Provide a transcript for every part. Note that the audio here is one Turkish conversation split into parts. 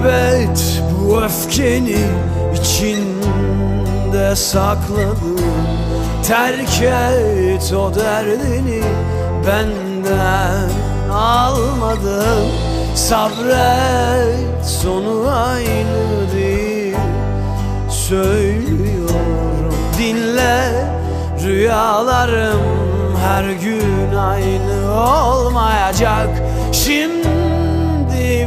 Bu öfkeni içinde sakladın Terk et o derdini benden almadın. Sabret sonu aynı değil. Söylüyorum dinle. Rüyalarım her gün aynı olmayacak. Şimdi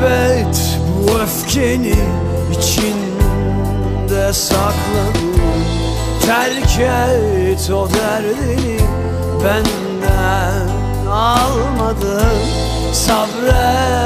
Kaybet bu öfkeni içinde sakladın Terk et o derdini benden almadın. Sabret